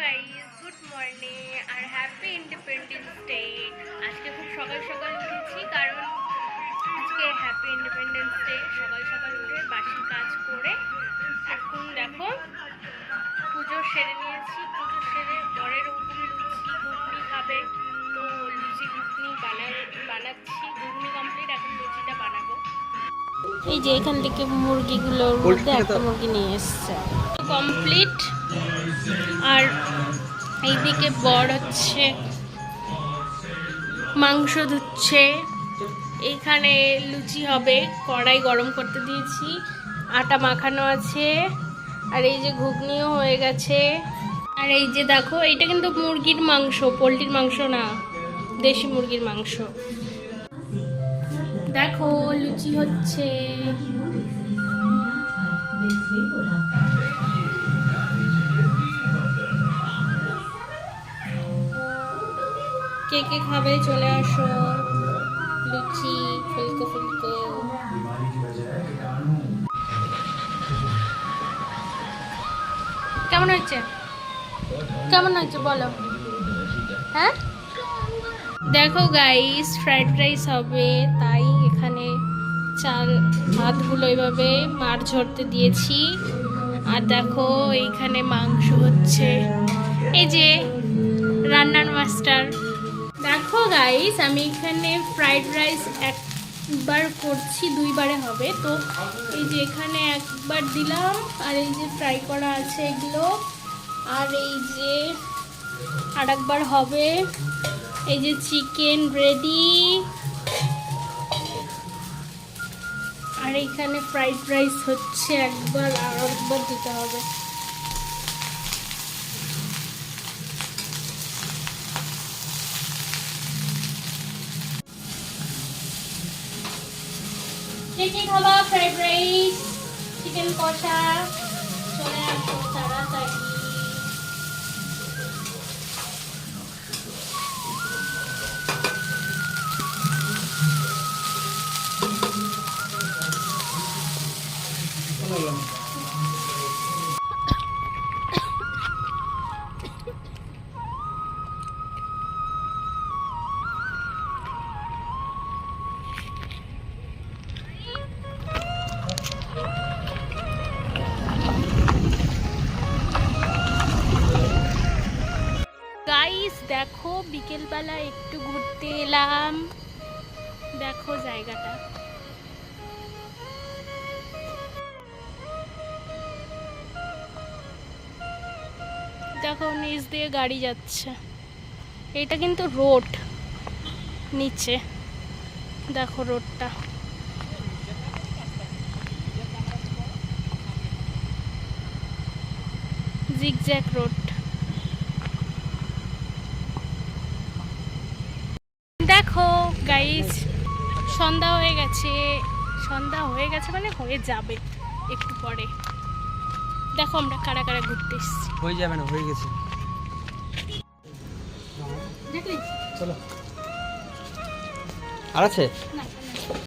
Guys good morning আর happy independence day আজকে খুব সকাল সকাল উঠেছি, কারণ আজকে হ্যাপি ইন্ডিপেন্ডেন্স ডে সকাল সকাল উঠে বাসি কাজ করে এখন দেখো পুজো সেরে নিয়েছি। পুজো সেরে বরের উপরে লুচি ঘুগনি খাবে, তো লুচি ঘুগনি বানা বানাচ্ছি। এই যে এখান থেকে মুরগিগুলোর মধ্যে একটা মুরগি নিয়ে এসছে। কমপ্লিট আর এইদিকে বর হচ্ছে মাংস ধুচ্ছে। এখানে লুচি হবে কড়াই গরম করতে দিয়েছি আটা মাখানো আছে আর এই যে ঘুগনিও হয়ে গেছে। আর এই যে দেখো এটা কিন্তু মুরগির মাংস পোলট্রির মাংস না দেশি মুরগির মাংস। দেখো, লুচি হচ্ছে। কে কে খাবে? চলে আসো। লুচি, ফুলকো ফুলকো। কেমন হয়েছে? কেমন হয়েছে বলো। হ্যাঁ? দেখো গাইস ফ্রাইড রাইস হবে, তাই এখানে চাল ভাতগুলো এইভাবে মার ঝরতে দিয়েছি। আর দেখো এইখানে মাংস হচ্ছে। এই যে রান্নার মাস্টার দেখো গাইস আমি এখানে ফ্রাইড রাইস একবার করছি, দুইবারে হবে। তো এই যে এখানে একবার দিলাম, আর এই যে ফ্রাই করা আছে এগুলো। আর এই যে আর একবার হবে। এই যে চিকেন রেডি। আর এইখানে ফ্রাইড রাইস হচ্ছে একবার, আর একবার দিতে হবে। কে কে খাবা? ফ্রাইড রাইস, চিকেন কষা, চলে আসো তাড়াতাড়ি। গাইস দেখো বিকেলবেলা একটু ঘুরতে এলাম। দেখো জায়গাটা। দেখো, নিচ দিয়ে গাড়ি যাচ্ছে। এটা কিন্তু রোড, নিচে। দেখো রোডটা। Zigzag road. দেখো গাইস সন্ধ্যা হয়ে গেছে। সন্ধ্যা হয়ে গেছে মানে হয়ে যাবে একটু পরে। দেখো আমরা কারা কারা ঘুরতে এসেছি। হয়ে যাবে না হয়ে গেছে। চলো। আর আছে? না।